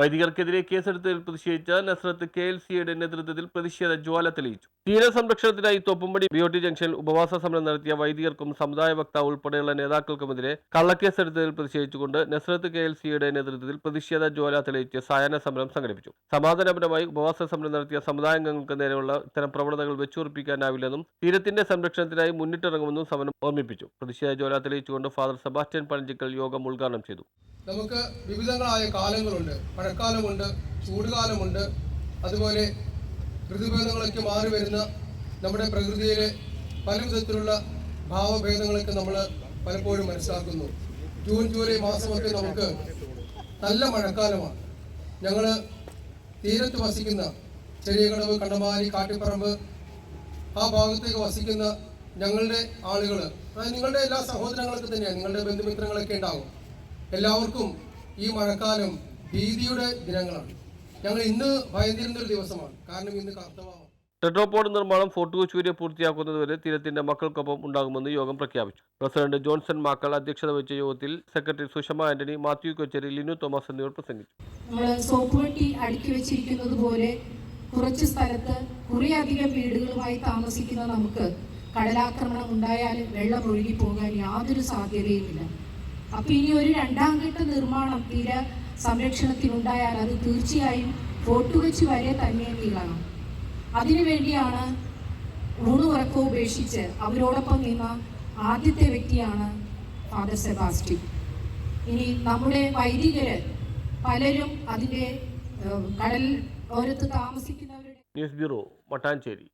വൈദികർക്കെതിരെ കേസെടുത്തതിൽ പ്രതിഷേധിച്ച Nazareth K L സിയുടെ നേതൃത്വത്തിൽ പ്രതിഷേധ ജ്വാല തെളിയിച്ചു. തീരസംരക്ഷണത്തിനായി തോപ്പുംപടി ബി ഒ ടി ജംഗ്ഷനിൽ ഉപവാസ സമരം നടത്തിയ വൈദികർക്കും സമുദായ വക്താവ് ഉൾപ്പെടെയുള്ള നേതാക്കൾക്കുമെതിരെ കള്ളക്കേസെടുത്തതിൽ പ്രതിഷേധിച്ചുകൊണ്ട് നസ്രത്ത് കെ എൽ സിയുടെ നേതൃത്വത്തിൽ പ്രതിഷേധ ജ്വാല തെളിയിച്ച് സായാഹ്ന സമരം സംഘടിപ്പിച്ചു. സമാധാനപരമായി ഉപവാസ സമരം നടത്തിയ സമുദായാംഗങ്ങൾക്ക് നേരെയുള്ള ഇത്തരം പ്രവണതകൾ വെച്ചുറപ്പിക്കാനാവില്ലെന്നും തീരത്തിന്റെ സംരക്ഷണത്തിനായി മുന്നിട്ടിറങ്ങുമെന്നും സമരം ഓർമ്മിപ്പിച്ചു. പ്രതിഷേധ ജ്വാല തെളിയിച്ചുകൊണ്ട് ഫാദർ സെബാസ്റ്റ്യൻ പഴഞ്ചിക്കൽ യോഗം ഉദ്ഘാടനം ചെയ്തു. നമുക്ക് വിവിധങ്ങളായ കാലങ്ങളുണ്ട്. മഴക്കാലമുണ്ട് ചൂടുകാലമുണ്ട്. അതുപോലെ ഋതുഭേദങ്ങളൊക്കെ മാറി വരുന്ന നമ്മുടെ പ്രകൃതിയിലെ പല വിധത്തിലുള്ള ഭാവഭേദങ്ങളൊക്കെ നമ്മൾ പലപ്പോഴും മനസ്സിലാക്കുന്നു. ജൂൺ ജൂലൈ മാസമൊക്കെ നമുക്ക് നല്ല മഴക്കാലമാണ്. ഞങ്ങൾ തീരത്ത് വസിക്കുന്ന ചെറിയ കടവ് കണ്ടമാരി കാട്ടിപ്പറമ്പ് ആ ഭാഗത്തേക്ക് വസിക്കുന്ന ഞങ്ങളുടെ ആളുകൾ നിങ്ങളുടെ എല്ലാ സഹോദരങ്ങളൊക്കെ തന്നെയാണ്. നിങ്ങളുടെ ബന്ധുമിത്രങ്ങളൊക്കെ ഉണ്ടാകും എല്ലാവർക്കും ഈ മഴക്കാലം ഭീതിയുടെ ദിനങ്ങളാണ്. ഞങ്ങൾ ഇന്ന് ഭയന്നിരുന്ന ഒരു ദിവസമാണ്. കാരണം ഇന്ന് കർത്തവമാണ് ടെട്രോപോഡ് നിർമ്മാണം ഫോർട്ട് കൊച്ചി വരെ പൂർത്തിയാക്കുന്നതുവരെ തീരത്തിന്റെ മക്കൾക്കൊപ്പം ഉണ്ടാകുമെന്ന് യോഗം പ്രഖ്യാപിച്ചു. പ്രസിഡന്റ് ജോൺസൺ മാക്കൾ അധ്യക്ഷത വഹിച്ച യോഗത്തിൽ സെക്രട്ടറി സുഷമ ആന്റണി മാത്യു കൊച്ചേരി ലിനു തോമസ് എന്നിവർ പ്രസംഗിച്ചു. നമ്മൾ സോപ്പ് വെട്ടി അടുക്കി വെച്ചിരിക്കുന്നത് പോലെ കുറച്ച് സ്ഥലത്ത് കുറേയധികം വീടുകളുമായി താമസിക്കുന്ന നമുക്ക് കടലാക്രമണം ഉണ്ടായാൽ വെള്ളം ഒഴുകി പോകാൻ യാതൊരു സാധ്യതയുമില്ല. അപ്പൊ ഇനി ഒരു രണ്ടാം ഘട്ട നിർമ്മാണം തീര സംരക്ഷണത്തിനുണ്ടായാൽ അത് തീർച്ചയായും ഫോർട്ട് കൊച്ചി വരെ തന്നെ നീളണം. അതിനുവേണ്ടിയാണ് ഊണുറക്കം ഉപേക്ഷിച്ച് അവരോടൊപ്പം നിന്ന ആദ്യത്തെ വ്യക്തിയാണ് ഫാദർ സെബാസ്റ്റ്യൻ. ഇനി നമ്മുടെ വൈദികര് പലരും അതിന്റെ കടൽ ഓരത്ത് താമസിക്കുന്നവരുടെ ന്യൂസ് ബ്യൂറോ മട്ടാഞ്ചേരി.